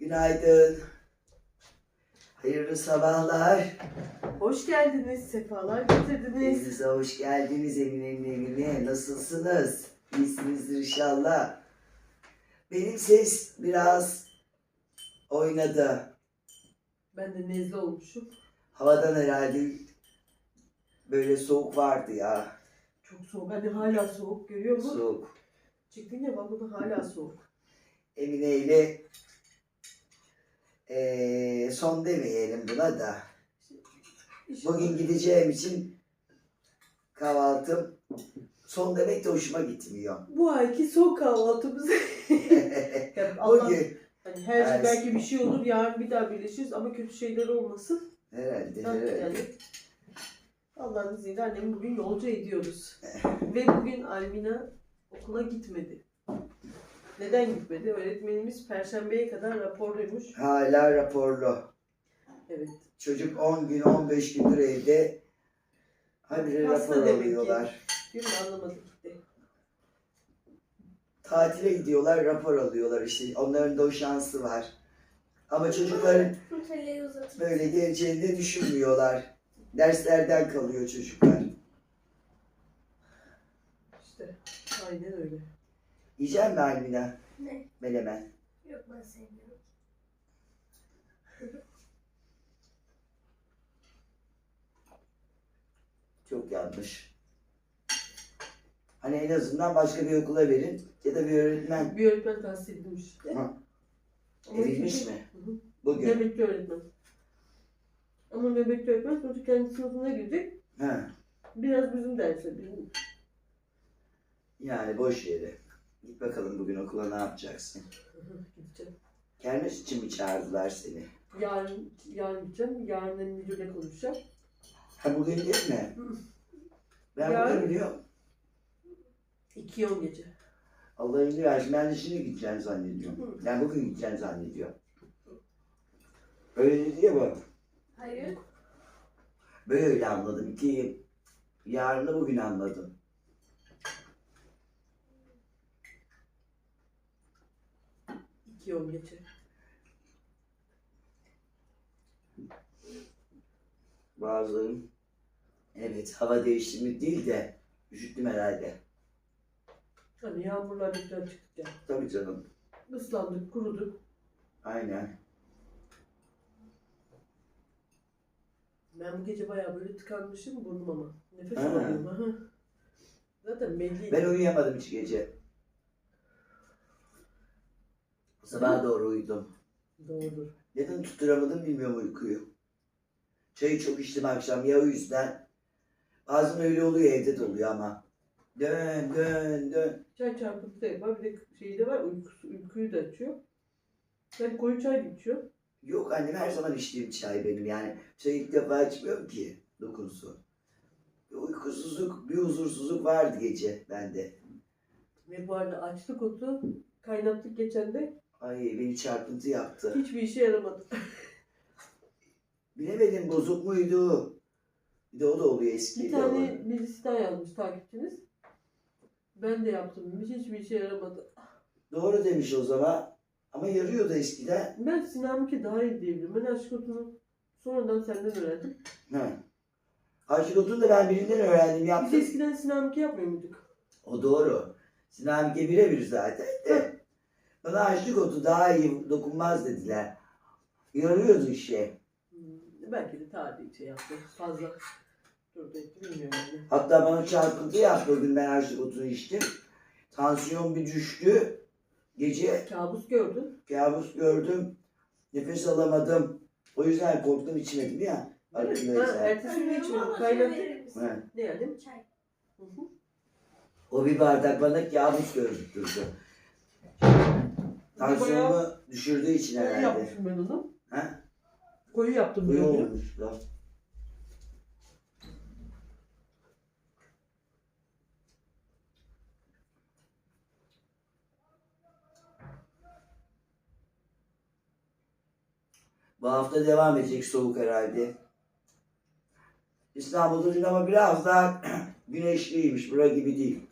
Günaydın. Hayırlı sabahlar. Hoş geldiniz, sefalar getirdiniz. Evinize hoş geldiniz Emine'nin evine. Nasılsınız? İyisinizdir inşallah. Benim ses biraz oynadı. Ben de nezle olmuşum. Havadan herhalde böyle soğuk vardı ya. Çok soğuk. Hani hala soğuk görüyor musun? Soğuk. Çıktın ya bak burada hala soğuk. Emine ile eee, son demeyelim buna da. Bugün gideceğim için kahvaltım son demek de hoşuma gitmiyor. Bu ayki son kahvaltımız. Yani Allah, Bugün hani her şey belki bir şey olur. Yarın bir daha birleşiriz ama kötü şeyler olmasın. herhalde Ha, herhalde. Yani Allah'ın izniyle annemi bugün yolcu ediyoruz. Ve bugün Almina okula gitmedi. Neden gitmedi? Öğretmenimiz Perşembeye kadar raporluymuş. Hala raporlu. Evet. Çocuk 10 gün 15 gündür evde. Habire Hasta rapor demek ki. alıyorlar. Mi? Anlamadık gitti. Tatile gidiyorlar rapor alıyorlar işte. Onların da o şansı var. Ama çocukların uzatın. böyle geleceğini de düşünmüyorlar. Derslerden kalıyor çocuklar. İşte aynen öyle. Yiyecek mi Almina? Ne? Menemen. Yok ben sevmiyorum. Çok yanlış. Hani en azından başka bir okula verin ya da bir öğretmen Bir öğretmen tahsis edilmiş. Ha. Edilmiş çocuk- mi? Hı hı. bugün. Nöbetli öğretmen. Ama nöbetli öğretmen çocuk kendi sınıfına girecek. Ha. Biraz bizim derse. Bizim... Yani boş yere. Git bakalım bugün okula ne yapacaksın? Gideceğim. Kermes için mi çağırdılar seni? Yarın, yarın gideceğim. Yarın da müdürle konuşacağım. Ha bugün değil mi? Ben Yarın. bugün biliyorum. 2 on gece. Allah versin. Ben de şimdi gideceğini zannediyorum. Yani bugün gideceğini zannediyor. Öyle dedi ya bu. Hayır. Böyle anladım ki yarın da bugün anladım. Gece. Bazılarım evet hava değiştirmek değil de üşüttüm herhalde. Hani yağmurlar falan çıkacak. Tabii canım. Islandık, kuruduk. Aynen. Ben bu gece bayağı böyle tıkanmışım burnum ama. Nefes Ha. alamıyorum. Aha. Zaten belli. Ben uyuyamadım hiç gece. Sabah doğru uyudum. Doğrudur. Neden tutturamadım bilmiyorum uykuyu. Çayı çok içtim akşam ya o yüzden. Bazen öyle oluyor evde de oluyor ama. Dön dön dön. Çay çarpıntı da yapar. Bir de şey de var uykusu, uykuyu da açıyor. Ben koyu çay da içiyorum. Yok annem her zaman içtiğim çay benim yani. Çay ilk defa içmiyorum ki dokunsun. Bir uykusuzluk, bir huzursuzluk vardı gece bende. Ve bu arada açlık otu kaynattık geçen de Ay beni çarpıntı yaptı. hiçbir işe yaramadı. Bilemedim bozuk muydu? Bir de o da oluyor eski Bir tane birisi daha yazmış takipçiniz. Ben de yaptım demiş. Hiçbir işe yaramadı. Doğru demiş o zaman. Ama yarıyordu eskiden. Ben Sinan'ınki daha iyi diyebilirim. Ben açlık otunu sonradan senden öğrendim. He. Aşıkotunu da ben birinden öğrendim Biz yaptım. eskiden Sinan'ınki yapmıyor muyduk? O doğru. Sinan'ınki birebir zaten de. Bana aşıkotu daha iyi dokunmaz dediler. Yarıyordu işe. Hmm, belki de tarihi şey yaptı. Fazla durdu etti bilmiyorum. Hatta bana çarpıntı yaptı o gün ben aşıkotunu içtim. Tansiyon bir düştü. Gece Kabus gördün. kabus gördüm. Nefes alamadım. O yüzden korktum içmedim ya. Farkındaysan. Ha, ertesi gün içmedim. Kaynattı. şey? He. Ne yani? Çay. Hı hı. O bir bardak bana kabus gördürdü. Bayağı Tansiyonumu düşürdüğü için koyu herhalde. yapmışım ben onu. Ha? Koyu yaptım Böyle diyor. olmuş da. Bu hafta devam edecek soğuk herhalde. İstanbul'da dün ama biraz daha güneşliymiş. Bura gibi değil.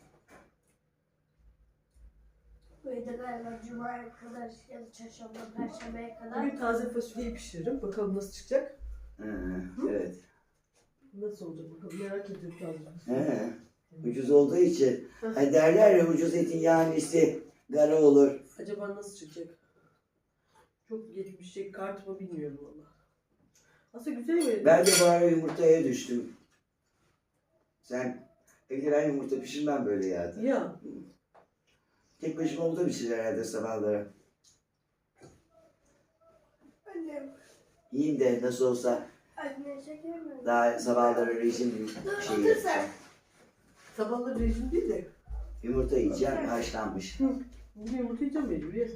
Böyle de galiba cuma Cuma'ya kadar ya da çarşamba, perşembeye kadar. Bugün taze fasulyeyi pişiririm. Bakalım nasıl çıkacak. Hı, evet. Nasıl olacak bakalım merak ediyorum taze fasulyeyi. He. Ucuz olduğu için. Hani derler ya ucuz etin yanisi gara olur. Acaba nasıl çıkacak? Çok geçmiş şey kart mı bilmiyorum valla. Aslında güzel böyle. Ben de bu ara yumurtaya düştüm. Sen evde yumurta pişirmem böyle ya. Ya Tek başıma o da pişirir herhalde sabahları. Annem, Yiyeyim de nasıl olsa anne şeker mi? daha sabahları rejim Dur, şey otur sen. yapacağım. sabahları rejim değil de. Yumurta yiyeceğim haşlanmış. Bugün yumurta yiyeceğim mecbur yes.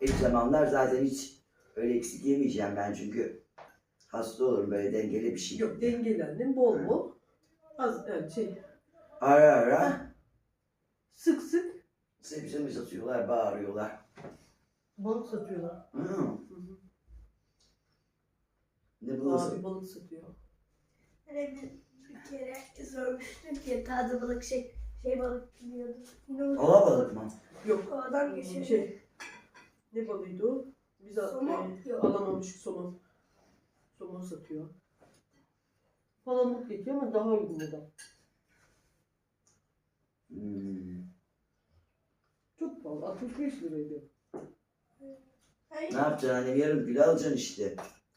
İlk zamanlar zaten hiç öyle eksik yemeyeceğim ben çünkü hasta olurum böyle dengeli bir şey. Yok dengeli annem bol bol. Az yani şey Ara ara sık sık sebze mi satıyorlar bağırıyorlar. balık satıyorlar. Hı. Hı hı. Ne Abi bulasın? balık satıyor. Hani bir, bir kere sormuştum ki taze balık şey, şey balık yiyordu. Ne oldu? Alabalık mı? Yok O adam geçiyor. şey ne balıydı o? Biz a- Somon. e, Yok. alamamıştık somon. Somon satıyor. Palamut getiriyor ama daha uygun da. Hmm. Çok pahalı. 65 liraydı. Hayır. Ne yapacaksın annem yarım kilo alacaksın işte.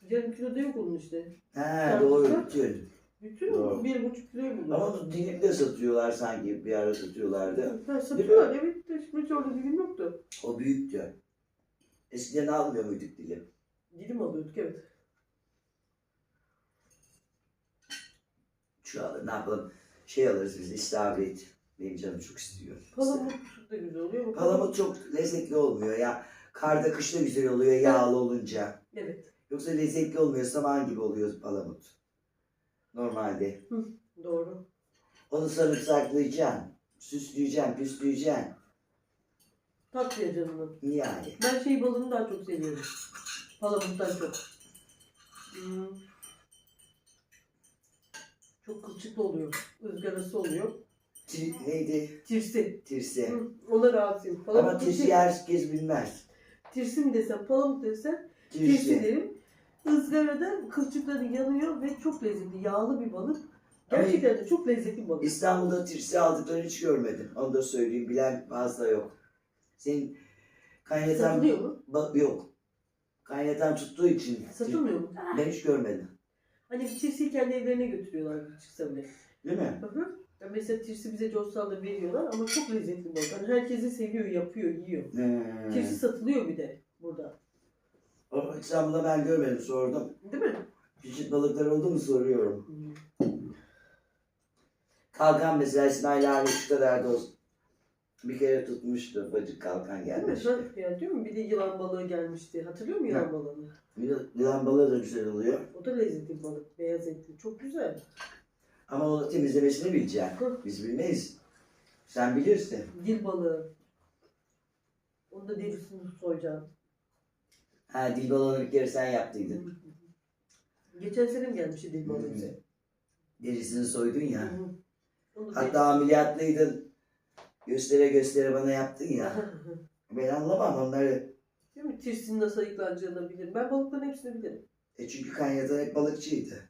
Yarım kilo da yok onun işte. He doğru bütün. Bütün Doğru. bir buçuk kiloyu buldu. Ama onu dilim de satıyorlar sanki bir ara satıyorlardı. Ha, satıyorlar evet de hiç orada dilim yoktu. O büyüktü. Eskiden almıyor muyduk dilim? Dilim alıyorduk evet. Şu alır ne yapalım? Şey alırız biz istavrit. Benim canım çok istiyor. Palamut da güzel oluyor. ama Palamut çok lezzetli olmuyor ya. Karda kışta güzel oluyor yağlı olunca. Evet Yoksa lezzetli olmuyor. Saman gibi oluyor palamut. Normalde. doğru. Onu sarımsaklayacaksın. Süsleyeceksin, püsleyeceksin. Tatlıya canının. Yani. Ben şey balını daha çok seviyorum. Palamuttan çok. Hmm. Çok kılçıklı oluyor. ızgarası oluyor. Tir, neydi? Tirsi. Tirsi. Hı, Ona razıyım. Ama Palamut tirsi tirsi. herkes bilmez. Tirsi mi desem, palamut desem tirsi Tirsi. derim. Izgarada kılçıkları yanıyor ve çok lezzetli. Yağlı bir balık. Ama Gerçekten de çok lezzetli bir balık. İstanbul'da tirsi aldıklarını hiç görmedim. Onu da söyleyeyim. Bilen fazla yok. Senin kaynatan Satılıyor mu? Ba- yok. Kaynatan tuttuğu için Satılmıyor mu? ben hiç görmedim. Hani bir tirsiyi kendi evlerine götürüyorlar çıksa bile. Değil mi? Hı hı. Ya Mesela tirsi bize Coşsal'da veriyorlar ama çok lezzetli balık. Hani herkesi seviyor, yapıyor, yiyor. He. Tirsi satılıyor bir de burada. O İstanbul'da ben görmedim sordum. Değil mi? Çeşit balıklar oldu mu soruyorum. Kalkan mesela İsmail abi şu kadar da olsun. Bir kere tutmuştu bacık kalkan Değil mi? gelmiş. Ben, ya? Bir de yılan balığı gelmişti. Hatırlıyor musun yılan balığını? Yılan balığı da güzel oluyor. O da lezzetli bir balık. Beyaz etli. Çok güzel. Ama onu temizlemesini bileceksin. Biz bilmeyiz. Sen bilirsin. Dil balığı. Onu da derisini soyacaksın. Ha dil balığını bir kere sen yaptıydın. Geçen sene mi gelmişti dil balığı bize? Derisini soydun ya. Onu Hatta ameliyatlıydın. Göstere göstere bana yaptın ya. Ben anlamam onları. Değil mi? Tirsinin nasıl ayıklanacağını bilirim. Ben balıkların hepsini bilirim. E çünkü kaynatan hep balıkçıydı.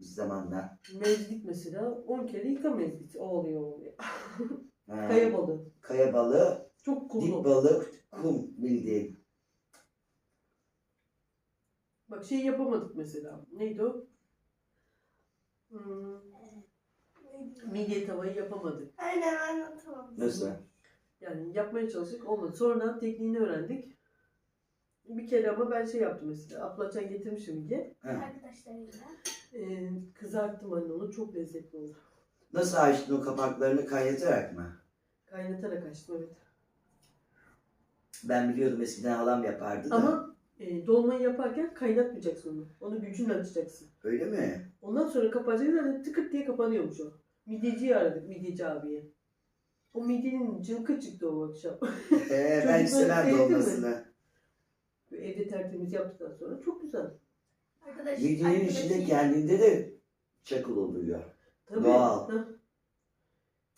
Biz zamanla. Mezgit mesela 10 kere yıka mezgit. O oluyor o oluyor. Ha, Kaya balığı. kaya balığı, Çok dip kumlu. balık, kum bildiğin. Bak şey yapamadık mesela. Neydi o? Hmm, midye tavayı yapamadık. Aynen anlatamam. Nasıl? Yani yapmaya çalıştık olmadı. Sonradan tekniğini öğrendik. Bir kere ama ben şey yaptım mesela. Aplaçan getirmişim. Ha. Arkadaşlarıyla. Ee, kızarttım anne onu. Çok lezzetli oldu. Nasıl açtın o kapaklarını kaynatarak mı? Kaynatarak açtım evet. Ben biliyordum eskiden halam yapardı da. Ama e, dolmayı yaparken kaynatmayacaksın onu. Onu gücünle açacaksın. Öyle mi? Ondan sonra kapatacaksın. Hani tıkırt diye kapanıyormuş o. Midyeciyi aradık midyeci abiye. O midyenin cılkı çıktı o akşam. Ee, ben Çocuklar istemem sevdi mi? dolmasını. Evde tertemiz yaptıktan sonra çok güzel. Arkadaş, Midyenin içinde arkadaşıyla- kendinde de çakıl oluyor. Tabii. Doğal. Hah.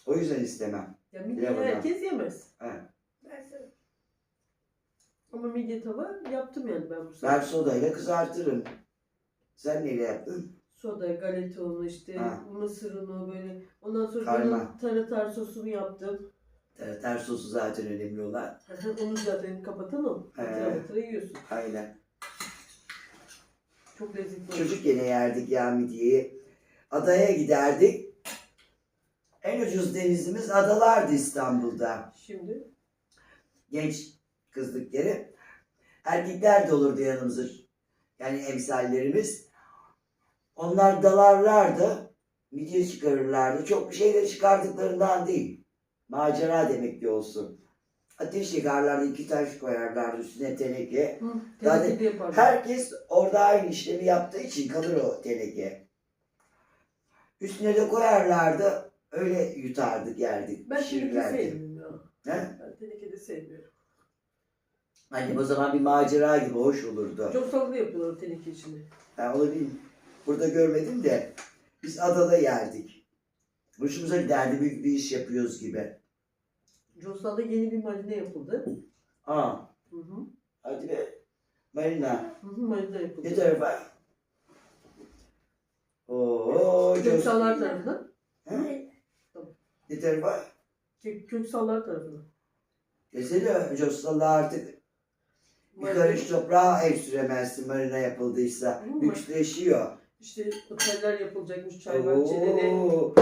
O yüzden istemem. Ya midye Bilemem. herkes yemez. Ha. Ben Ama midye tava yaptım yani ben bu Ben sefer. sodayla kızartırım. Sen neyle yaptın? Soda, galeta unu işte, Ha. mısır unu böyle. Ondan sonra bunun taratar sosunu yaptım. Evet, ters sosu zaten önemli olan. Onu zaten kapatan o. He. Batıra batıra yiyorsun. Aynen. Çok lezzetli olmuş. Çocuk gene yerdik ya midyeyi. Adaya giderdik. En ucuz denizimiz adalardı İstanbul'da. Şimdi Genç kızlık yeri. Erkekler de olurdu yanımızda. Yani emsallerimiz. Onlar dalarlardı. Midye çıkarırlardı. Çok bir şey de çıkardıklarından değil. Macera demek ki olsun. Ateş yakarlardı. iki taş koyarlardı üstüne teneke. hı, Zaten. Herkes orada aynı işlemi yaptığı için kalır o teneke. Üstüne de koyarlardı. Öyle yutardık yerdik. Ben teneke pişirirlerdi. sevmiyorum ya. He? Ben tenekede sevmiyorum. Hani o zaman bir macera gibi hoş olurdu. Çok sağlıklı yapıyorlar teneke içini. Ben onu bir, burada görmedim de biz adada yerdik. Hoşumuza giderdi büyük bir iş yapıyoruz gibi. Cosal'da yeni bir marine yapıldı. Aa, Hı hı. hadi be. Marina. Hı hı, marine yapıldı. Ne tarafa? Oo, çok... Köksallar tarafından. Ne tarafa? Kök, Köksallar tarafından. Desene Costalı artık bir karış toprağa ev süremezsin marina yapıldıysa. Hı, Lüksleşiyor. İşte oteller yapılacakmış, çay bahçeleri. Oo,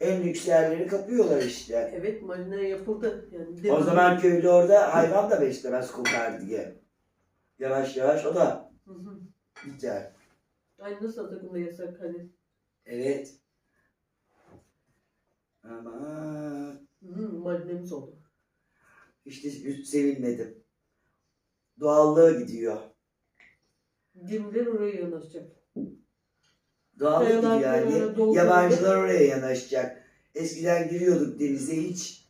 en lüks yerleri kapıyorlar işte. Evet marine yapıldı. Yani O zaman köylü orada hayvan da beslemez kokar diye. Yavaş yavaş o da Hı hı. biter. Aynı nasıl Atakum'da yasak hani. Evet. Ama Hı marinemiz oldu. işte sevinmedim. Doğallığı gidiyor. Gemiler oraya yanaşacak. Doğallık Kayalar yani. Yabancılar oraya yanaşacak. Eskiden giriyorduk denize hiç.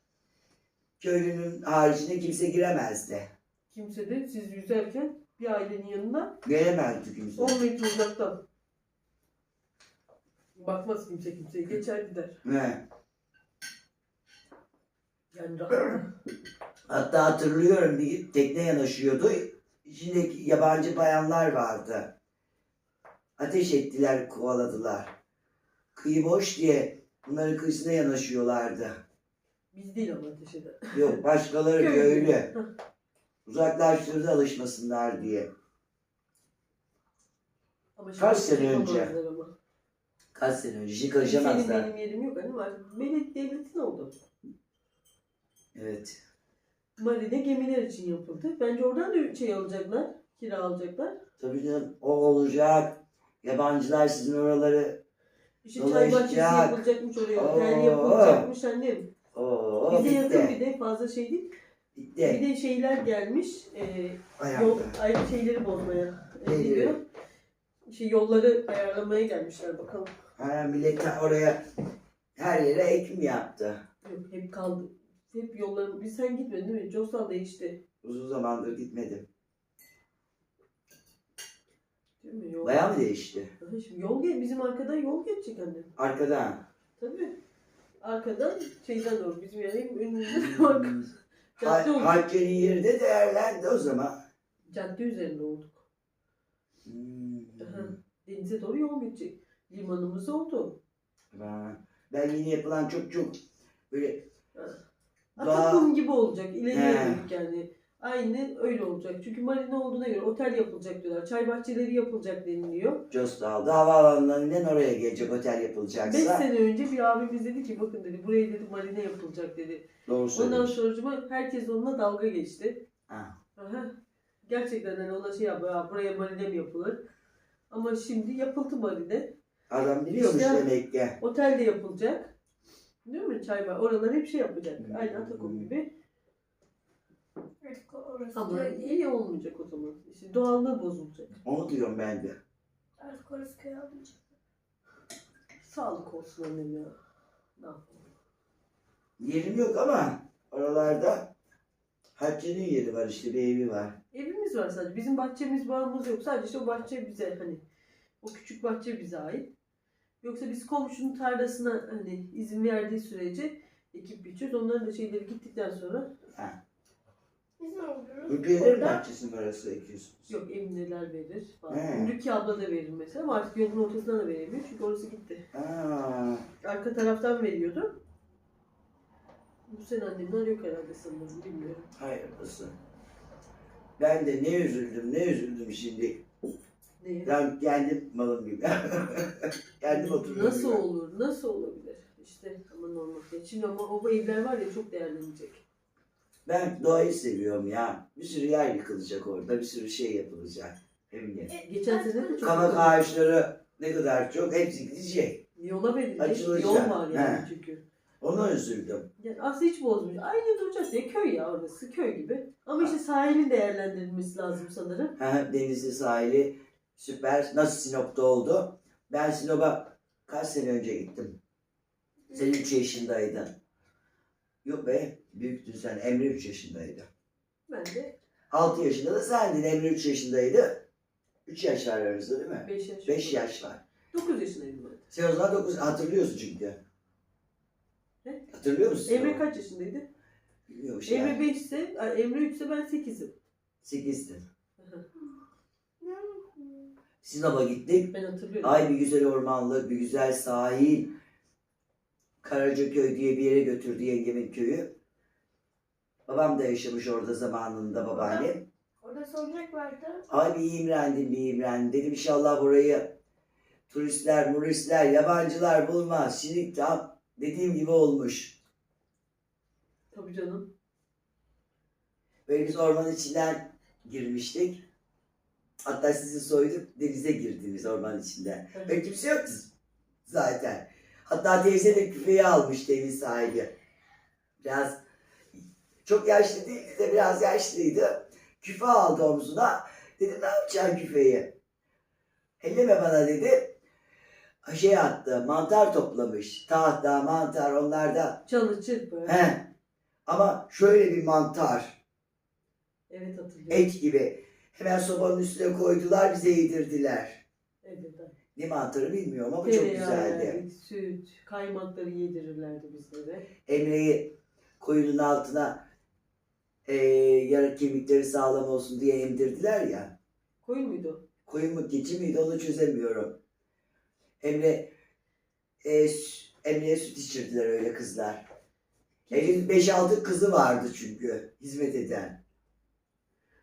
Köylünün haricinde kimse giremezdi. Kimse de siz yüzerken bir ailenin yanına Gelemezdi kimse. 10 metre uzaktan. Bakmaz kimse kimseye. Geçer gider. He. Yani rahat. Hatta hatırlıyorum bir tekne yanaşıyordu. İçindeki yabancı bayanlar vardı. Ateş ettiler, kovaladılar. Kıyı boş diye bunların kıyısına yanaşıyorlardı. Biz değil ama ateş eder. Yok başkaları Köylü. Uzaklaştırdı alışmasınlar diye. Ama şimdi Kaç sene yapamazlar önce? Ama. Kaç sene önce şimdi Senin karışamazlar. benim yerim yok hani var. Melek devletin oldu. Evet. Marine gemiler için yapıldı. Bence oradan da şey alacaklar. Kira alacaklar. Tabii canım o olacak. Yabancılar sizin oraları İşte çay bahçesi Dolaşacak. yapılacakmış oraya. Oo. Otel yapılacakmış annem. o Bize yakın bir bitti. de fazla şey değil. Bir Bitti. de şeyler gelmiş. E, Ayakta. yol, ayrı şeyleri bozmaya. E, ne Neyi? diyor? İşte yolları ayarlamaya gelmişler bakalım. Ha, millet oraya her yere ekim yaptı. Yok hep kaldı. Hep yolları, biz sen gitmedin değil mi? Costa değişti. Uzun zamandır gitmedim. Değil mi? Yol. Bayağı mı değişti? Aha, Şimdi yol gel, bizim arkadan yol geçecek annem. Arkadan. Tabii. Arkadan şeyden doğru bizim yani hem önümüzde bak. Hmm. Cadde oldu. Hacce'nin yeri de değerlendi o zaman. Cadde üzerinde olduk. Hmm. Aha. Denize doğru yol geçecek. Limanımız oldu. Ben, ben yeni yapılan çok çok böyle Atakum gibi olacak. İleriye He. dönük yani. Aynı öyle olacak. Çünkü marina olduğuna göre otel yapılacak diyorlar. Çay bahçeleri yapılacak deniliyor. Costal'da havaalanlarından oraya gelecek otel 5 yapılacaksa. sene önce bir abimiz dedi ki bakın dedi buraya dedi marina yapılacak dedi. Doğru Ondan söylemiş. sonra herkes onunla dalga geçti. Ha. Aha. Gerçekten hani ona şey "Ha, buraya marine mi yapılır? Ama şimdi yapıldı marine. Adam biliyormuş İşte- demek ki. Otel de yapılacak. Değil mi? Çay var. Oralar hep şey yapacak. Hmm. Aynı Atakum gibi. Orası Ama köy değil. iyi olmayacak o zaman. İşte doğallığı bozulacak. Onu diyorum ben de. Artık orası köy olmayacak. Sağlık olsun annem ya. Ne yapalım? Yerim yok ama oralarda Hacce'nin yeri var işte bir evi var. Evimiz var sadece. Bizim bahçemiz bağımız yok. Sadece işte o bahçe bize hani o küçük bahçe bize ait. Yoksa biz komşunun tarlasına hani izin verdiği sürece ekip biçiyoruz. Onların da şeyleri gittikten sonra Ha. Biz ne oluyoruz? Ülkelerin Orada bahçesi mi arası ekiyorsunuz? Yok Emineler verir. He. Abla da verir mesela ama artık yolun ortasından da veremiyor çünkü orası gitti. Aa, Arka taraftan veriyordu. Bu sene annemler yok herhalde sanırım bilmiyorum. hayırlısı. Ben de ne üzüldüm ne üzüldüm şimdi. Neye? Ben kendim malım gibi. kendim oturuyorum. Nasıl gibi. olur? Nasıl olabilir? İşte ama normal. Şimdi ama o evler var ya çok değerlenecek. Ben doğayı seviyorum ya. Bir sürü yer yıkılacak orada. Bir sürü şey yapılacak. Eminim. Geçen sene de çok Kanak ağaçları ne kadar çok hepsi gidecek. Yola verilecek. Açılacak. Yol var yani He. çünkü. Ona üzüldüm. Yani aslında hiç bozmuş. Aynı duracak diye köy ya orası köy gibi. Ama işte sahilin değerlendirilmesi lazım sanırım. Ha, Denizli sahili süper. Nasıl Sinop'ta oldu? Ben Sinop'a kaç sene önce gittim. Sen 3 yaşındaydın. Yok be, büyüktün sen. Emre 3 yaşındaydı. Ben de 6 yaşında da sendin. Emre 3 yaşındaydı. 3 yaş var aramızda değil mi? 5 yaş. 5 yaş var. 9 yaşındaydım ben. Sen o zaman 9 hatırlıyorsun çünkü. Ne? Hatırlıyor musun? Emre kaç yaşındaydı? Bilmiyorum işte. Emre 5 ise, Emre 3 ise ben 8'im. 8'din. Sinop'a gittik. Ben hatırlıyorum. Ay bir güzel ormanlık, bir güzel sahil. Karacaköy diye bir yere götürdü yengemin köyü. Babam da yaşamış orada zamanında babaannem. Orada salıncak vardı. Ay bir imrendim bir imrendim. Dedim inşallah burayı turistler, muristler, yabancılar bulmaz. Şimdi tam dediğim gibi olmuş. Tabii canım. Böyle biz ormanın içinden girmiştik. Hatta sizi soyduk denize girdiniz ormanın içinden. Evet. Ve kimse yoktu zaten. Hatta teyze de küfeyi almış deniz sahibi. Biraz çok yaşlı değildi de biraz yaşlıydı. Küfe aldı omzuna. Dedi ne yapacaksın küfeyi? Elleme bana dedi. Şey attı, mantar toplamış. Tahta, mantar onlarda. Çalı çırpı. He. Ama şöyle bir mantar. Evet hatırlıyorum. Et gibi. Hemen sobanın üstüne koydular bize yedirdiler. Evet. Ne mantarı bilmiyorum ama çok Tereyağı güzeldi. yerdik, süt, kaymakları yedirirlerdi bizlere. Emre'yi koyunun altına eee yarı kemikleri sağlam olsun diye emdirdiler ya. Koyun muydu? Koyun mu keçi miydi onu çözemiyorum. Emre sü- Emre'ye süt içirdiler öyle kızlar. Evin 5-6 kızı vardı çünkü hizmet eden.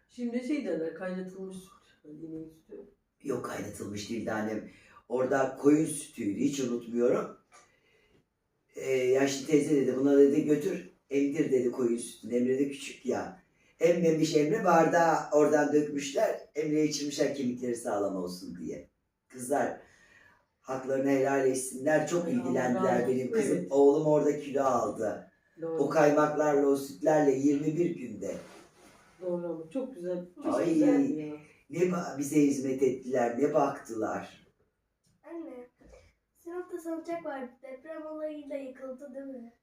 Şimdi şey derler kaynatılmış süt. Hani ineğin sütü. Yok kaynatılmış değildi annem. Orada koyun sütüydü hiç unutmuyorum. Ee, yaşlı teyze dedi buna dedi götür emdir dedi koyun sütünü. Emre de küçük ya. Emmemiş Emre bardağı oradan dökmüşler. Emre'ye içirmişler kemikleri sağlam olsun diye. Kızlar haklarını helal etsinler. Çok ilgilendiler Allah benim kızım. Evet. Oğlum orada kilo aldı. Doğru. O kaymaklarla o sütlerle 21 günde. Doğru çok güzel. Çok Ay. güzeldi ya. Ne ba- bize hizmet ettiler, ne baktılar. Anne. Sinop'ta salıncak vardı. Deprem olayıyla yıkıldı değil mi?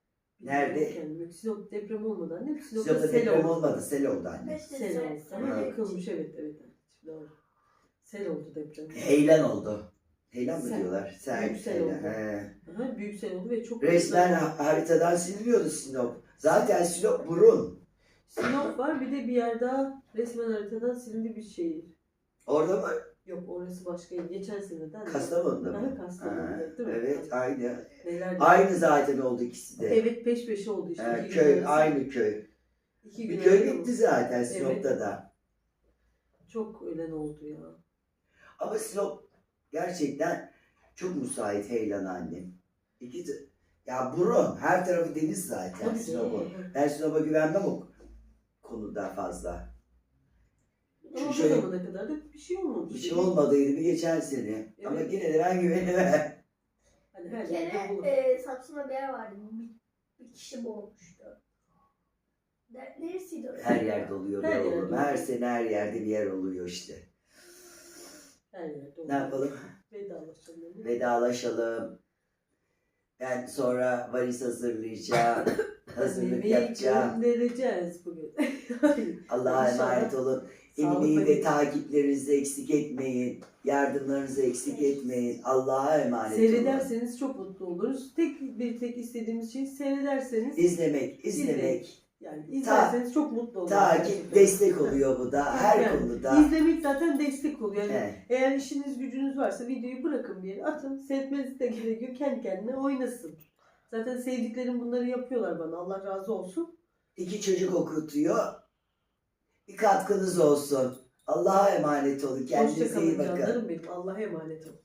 Nerede? Yani Sinop deprem olmadı annem. Sinop'ta Sinop'ta sel deprem oldu. olmadı, sel oldu anne. Sel oldu. Ama yıkılmış evet evet. Doğru. Sel oldu deprem. Heyelan oldu. Heyelan mı Sel. diyorlar? Sel, Büyük sel heyelan, oldu. he. Aha, büyük sel oldu ve çok Resmen güzel. ha- haritadan siliniyordu Sinop. Zaten Sinop burun. Sinop var bir de bir yer daha resmen haritadan silindi bir şehir. Orada mı? Yok orası başka. Geçen seneden. Kastamonu'da Aha, mı? Kastamonu'da, Ha, değil mi? Evet, aynı. Neler Aynı zaten oldu ikisi de. Evet peş peşe oldu işte. İki gün köy, arası. aynı köy. İki gün Bir köy arası bitti zaten Sinop'ta da. Çok ölen oldu ya. Ama Sinop gerçekten çok müsait heyelan annem. İki t- ya burun, her tarafı deniz zaten Tabii Sinop'un. Ben Sinop'a güvenmem o konuda fazla. Ama bu şöyle- zamana kadar da bir şey olmamış. Bir şey olmadıydı bir geçen sene. Ama Evet. yine de ben güvenemem. Bir her kere yerde e, Samsun'da bir yer vardı. Bir, bir kişi boğulmuştu. Ne- Neresiydi orası? Her yerde oluyor Her be yerde oğlum. oluyor. Her sene her yerde bir yer oluyor işte. Her yerde olur. Ne yapalım? Vedalaşalım. Vedalaşalım. Ben sonra valiz hazırlayacağım. Hazırlık Annemi yapacağım. göndereceğiz bugün. Allah'a İnşallah. emanet olun. Sağlıkla Emine'yi de bir- takiplerinizi eksik etmeyin. Yardımlarınızı eksik etmeyin. Allah'a emanet olun. Seyrederseniz çok mutlu oluruz. Tek bir tek istediğimiz şey seyrederseniz İzlemek, izlemek. Yani izlerseniz çok mutlu oluruz. Takip, destek oluyor bu da her Yani konuda. İzlemek zaten destek oluyor. Yani Evet. eğer işiniz gücünüz varsa videoyu bırakın bir yere atın. Seyretmeniz de gerekiyor. Kendi kendine oynasın. Zaten sevdiklerim bunları yapıyorlar bana. Allah razı olsun. İki çocuk okutuyor. Bir katkınız olsun. Allah'a emanet olun. Kendinize iyi bakın. canlarım benim. Allah'a emanet olun.